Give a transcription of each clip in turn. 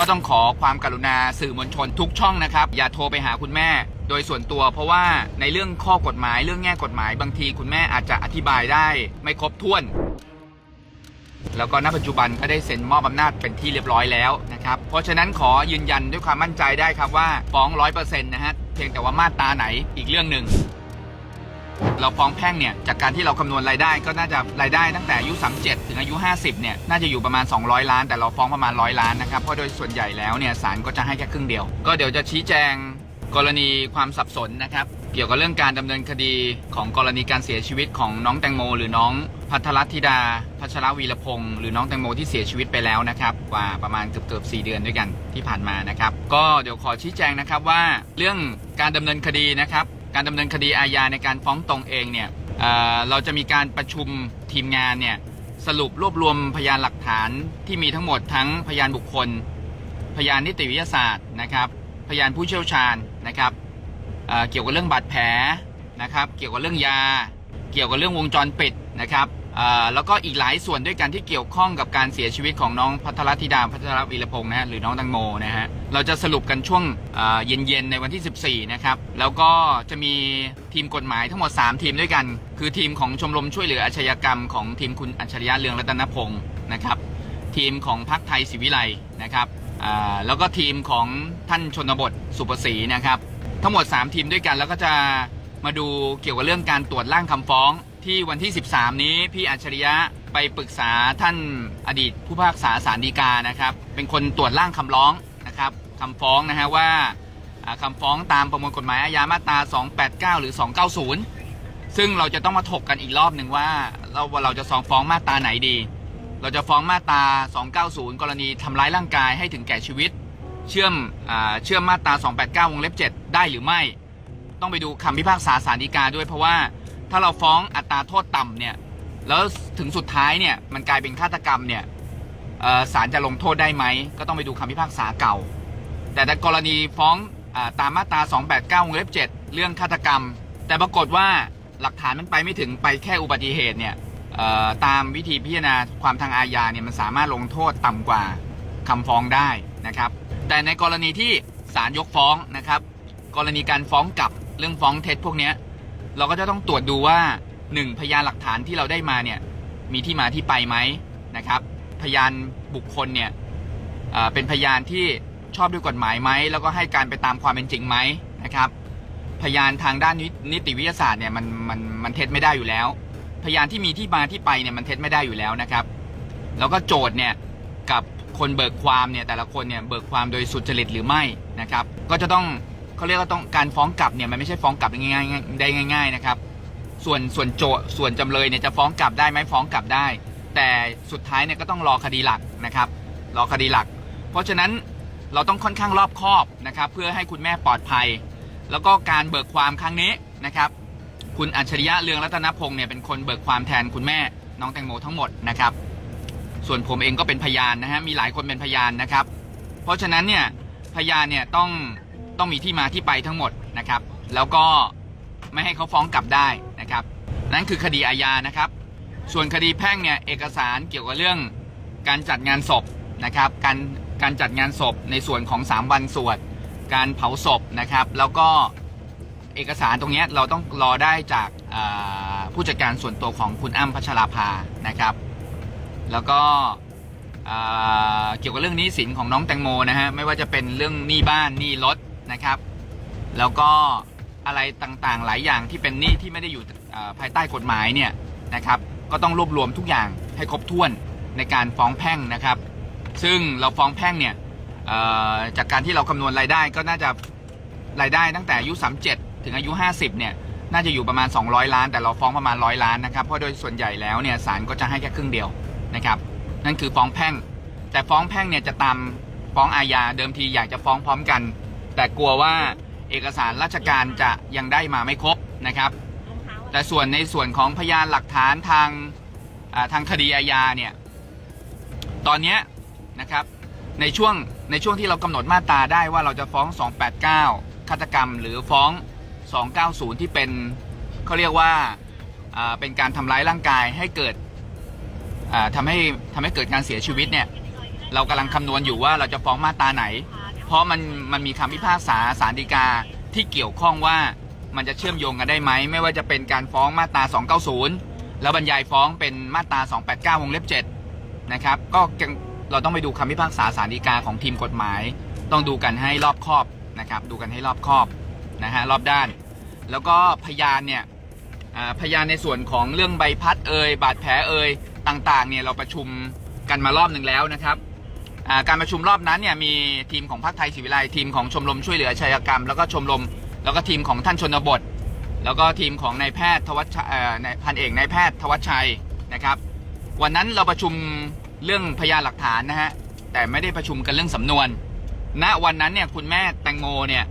ก็ต้องขอความกรุณาสื่อมวลชนทุกช่องนะครับ อย่าโทรไปหาคุณแม่โดยส่วนตัวเพราะว่าในเรื่องข้อกฎหมายเรื่องแง่กฎหมายบางทีคุณแม่อาจจะอธิบายได้ไม่ครบถ้วน แล้วก็ณปัจจุบันก็ได้เซ็นมอบอำนาจเป็นที่เรียบร้อยแล้วนะครับ เพราะฉะนั้นขอยืนยันด้วยความมั่นใจได้ครับว่าฟ้องร้อยเปอร์เซ็นต์นะฮะเพียงแต่ว่ามาตราไหนอีกเรื่องหนึ่ง เราฟ้องแพ่งเนี่ยจากการที่เราคำนวณรายได้ก็น่าจะรายได้ตั้งแต่อายุ 37 ถึงอายุ 50 เนี่ยน่าจะอยู่ประมาณ 200 ล้าน แต่เราฟ้องประมาณ 100 ล้านนะครับเพราะโดยส่วนใหญ่แล้วเนี่ยศาลก็จะให้แค่ครึ่งเดียว ก็เดี๋ยวจะชี้แจงกรณีความสับสนนะครับ เกี่ยวกับเรื่องการดำเนินคดีของกรณีการเสียชีวิตของน้องแตงโม หรือน้องพัทรธิดา พัชรวีรพงศ์หรือน้องแตงโมที่เสียชีวิตไปแล้วนะครับกว่าประมาณเกือบเกือบ4เดือนด้วยกันที่ผ่านมานะครับ ก็เดี๋ยวขอชี้แจงนะครับว่าเรื่องการดำเนินคดีนะครับ การดำเนินคดีอาญาในการฟ้องตรงเองเนี่ยเเราจะมีการประชุมทีมงานเนี่ยสรุปรวบรวมพยานหลักฐานที่มีทั้งหมดทั้งพยานบุคคล พยานนิติวิทยาศาสตร์นะครับ พยานผู้เชี่ยวชาญนะครับเเกี่ยวกับเรื่องบาดแผลนะครับ เกี่ยวกับเรื่องยา เกี่ยวกับเรื่องวงจรปิดนะครับ แล้วก็อีกหลายส่วนด้วยกันที่เกี่ยวข้องกับการเสียชีวิตของน้องพัทรธิดาพัทรวีรพงศ์นะฮะหรือน้องตังโมนะฮะเราจะสรุปกันช่วงเย็นๆในวันที่ 14 นะครับ แล้วก็จะมีทีมกฎหมายทั้งหมด 3 ทีมด้วยกัน คือทีมของชมรมช่วยเหลืออาชญากรรมของทีมคุณอัจฉริยะเรืองรัตนพงศ์นะครับ ทีมของพรรคไทยศิวิไลนะครับแล้วก็ทีมของท่านชนบทสุประศรีนะครับ ทั้งหมด 3 ทีมด้วยกันแล้วก็จะมาดูเกี่ยวกับเรื่องการตรวจร่างคำฟ้อง ที่วันที่ 13 นี้พี่อัจฉริยะไปปรึกษาท่านอดีตผู้พิพากษาสารดีกานะครับ เป็นคนตรวจร่างคำร้องนะครับคำฟ้องนะฮะว่าอ่าคำฟ้องตามประมวลกฎหมายอาญามาตรา 289 หรือ 290 ซึ่งเราจะต้องมาถกกันอีกรอบหนึ่งว่าเราว่าเราจะสองฟ้องมาตราไหนดี เราจะฟ้องมาตรา 290 กรณีทำร้ายร่างกายให้ถึงแก่ชีวิต เชื่อมอเชื่อมมาตรา 289 วงเล็บ 7 ได้หรือไม่ ต้องไปดูคำพิพากษาสารดีกาด้วยเพราะว่า ถ้าเราฟ้องอัตราโทษต่ำเนี่ย แล้วถึงสุดท้ายเนี่ยมันกลายเป็นฆาตกรรมเนี่ยศาลจะลงโทษได้ไหม ก็ต้องไปดูคำพิพากษาเก่า แต่ในกรณีฟ้องอตามมาตรา 289วงเล็บ7 เรื่องฆาตกรรม แต่ปรากฏว่าหลักฐานมันไปไม่ถึงไปแค่อุบัติเหตุเนี่ยตามวิธีพิจารณาความทางอาญาเนี่ยมันสามารถลงโทษต่ำกว่าคำฟ้องได้นะครับ แต่ในกรณีที่ศาลยกฟ้องนะครับ กรณีการฟ้องกลับเรื่องฟ้องเท็จพวกนี้ เราก็จะต้องตรวจดูว่าหนึ่งพยานหลักฐานที่เราได้มาเนี่ยมีที่มาที่ไปไหมนะครับ พยานบุคคลเนี่ยเป็นพยานที่ชอบด้วยกฎหมายไหมแล้วก็ให้การไปตามความเป็นจริงไหมนะครับ พยานทางด้านนินิติวิทยาศาสตร์เนี่ยมันมันมันเท็จไม่ได้อยู่แล้ว พยานที่มีที่มาที่ไปเนี่ยมันเท็จไม่ได้อยู่แล้วนะครับ แล้วก็โจทย์เนี่ยกับคนเบิกความเนี่ยแต่ละคนเนี่ยเบิกความโดยสุจริตหรือไม่นะครับ ก็จะต้อง เขาเรียกว่าต้องการฟ้องกลับเนี่ยมันไม่ใช่ฟ้องกลับได้ง่ายๆได้ง่าย ๆนะครับ ส่วนส่วนโจส่วนจำเลยเนี่ยจะฟ้องกลับได้ไหมฟ้องกลับได้ แต่สุดท้ายเนี่ยก็ต้องรอคดีหลักนะครับ รอคดีหลัก เพราะฉะนั้นเราต้องค่อนข้างรอบคอบนะครับ เพื่อให้คุณแม่ปลอดภัย แล้วก็การเบิกความครั้งนี้นะครับ คุณอัจฉริยะเรืองรัตนพงศ์เนี่ยเป็นคนเบิกความแทนคุณแม่น้องแตงโมทั้งหมดนะครับ ส่วนผมเองก็เป็นพยานนะฮะมีหลายคนเป็นพยานนะครับ เพราะฉะนั้นเนี่ยพยานเนี่ยต้อง ต้องมีที่มาที่ไปทั้งหมดนะครับ แล้วก็ไม่ให้เขาฟ้องกลับได้นะครับ นั่นคือคดีอาญานะครับ ส่วนคดีแพ่งเนี่ยเอกสารเกี่ยวกับเรื่องการจัดงานศพนะครับ การการจัดงานศพในส่วนของ 3 วันสวด การเผาศพนะครับ แล้วก็เอกสารตรงนี้เราต้องรอได้จากาผู้จัดการส่วนตัวของคุณอ้ำพัชราภานะครับ แล้วก็เกี่ยวกับเรื่องหนี้สินของน้องแตงโมนะฮะไม่ว่าจะเป็นเรื่องหนี้บ้านหนี้รถ นะครับ แล้วก็อะไรต่างๆ หลายอย่างที่เป็นหนี้ที่ไม่ได้อยู่ภายใต้กฎหมายเนี่ยนะครับ ก็ต้องรวบรวมทุกอย่างให้ครบถ้วนในการฟ้องแพ่งนะครับ ซึ่งเราฟ้องแพ่งเนี่ยจากการที่เราคำนวณรายได้ก็น่าจะรายได้ตั้งแต่อายุ 37 ถึงอายุ 50 เนี่ยน่าจะอยู่ประมาณ 200 ล้าน แต่เราฟ้องประมาณ 100 ล้านนะครับ เพราะโดยส่วนใหญ่แล้วเนี่ยศาลก็จะให้แค่ครึ่งเดียวนะครับ นั่นคือฟ้องแพ่ง แต่ฟ้องแพ่งเนี่ยจะตามฟ้องอาญาเดิมทีอยากจะฟ้องพร้อมกัน แต่กลัวว่าเอกสารราชการจะยังได้มาไม่ครบนะครับ แต่ส่วนในส่วนของพยานหลักฐานทางทางคดีอาญาเนี่ยตอนนี้นะครับในช่วงในช่วงที่เรากำหนดมาตราได้ว่าเราจะฟ้อง 289ฆาตกรรม หรือฟ้อง 290 ที่เป็นเขาเรียกว่าเป็นการทำร้ายร่างกายให้เกิดทำให้ทำให้เกิดการเสียชีวิตเนี่ยเรากำลังคำนวณอยู่ว่าเราจะฟ้องมาตราไหน เพราะมันมันมีคำพิพากษาสารดีกาที่เกี่ยวข้องว่ามันจะเชื่อมโยงกันได้ไหม ไม่ว่าจะเป็นการฟ้องมาตรา 290 แล้วบรรยายฟ้องเป็นมาตรา 289 วงเล็บ 7 นะครับ ก็เราต้องไปดูคำพิพากษาสารดีกาของทีมกฎหมาย ต้องดูกันให้รอบคอบนะครับ ดูกันให้รอบคอบนะฮะรอบด้าน แล้วก็พยานเนี่ยพยานในส่วนของเรื่องใบพัดเอ่ยบาดแผลเอ่ยต่างๆเนี่ยเราประชุมกันมารอบหนึ่งแล้วนะครับ การประชุมรอบนั้นเนี่ยมีทีมของพรรคไทยศรีวิไลทีมของชมรมช่วยเหลือชัยกรรม แล้วก็ชมรมแล้วก็ทีมของท่านชนบท แล้วก็ทีมของนายแพทย์ทวัชชัยนายพันเอกนายแพทย์ทวัชชัยนะครับ วันนั้นเราประชุมเรื่องพยานหลักฐานนะฮะแต่ไม่ได้ประชุมกันเรื่องสำนวน ณวันนั้นเนี่ยคุณแม่แตงโมเนี่ย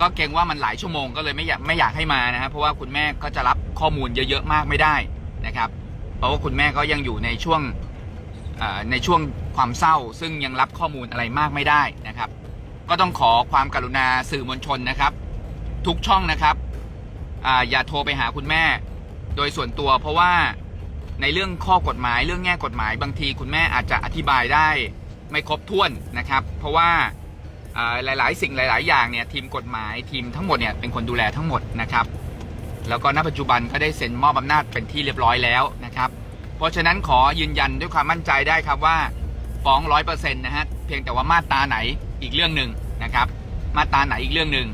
ก็เกรงว่ามันหลายชั่วโมงก็เลยไม่อยากไม่อยากให้มานะฮะเพราะว่าคุณแม่ก็จะรับข้อมูลเยอะๆมากไม่ได้นะครับ เพราะว่าคุณแม่ก็ยังอยู่ในช่วง ในช่วงความเศร้า ซึ่งยังรับข้อมูลอะไรมากไม่ได้นะครับ ก็ต้องขอความกรุณาสื่อมวลชนนะครับ ทุกช่องนะครับออย่าโทรไปหาคุณแม่ โดยส่วนตัวเพราะว่าในเรื่องข้อกฎหมายเรื่องแง่กฎหมาย บางทีคุณแม่อาจจะอธิบายได้ไม่ครบถ้วนนะครับ เพราะว่าอ่าหลาย ๆ สิ่งหลาย ๆ อย่างเนี่ยทีมกฎหมายทีมทั้งหมดเนี่ยเป็นคนดูแลทั้งหมดนะครับ แล้วก็ณปัจจุบันก็ได้เซ็นมอบอำนาจเป็นที่เรียบร้อยแล้วนะครับ เพราะฉะนั้นขอยืนยันด้วยความมั่นใจได้ครับว่าฟ้องร้อยเปอร์เซ็นต์นะฮะเพียงแต่ว่ามาตราไหนอีกเรื่องหนึ่งนะครับ มาตราไหนอีกเรื่องหนึ่ง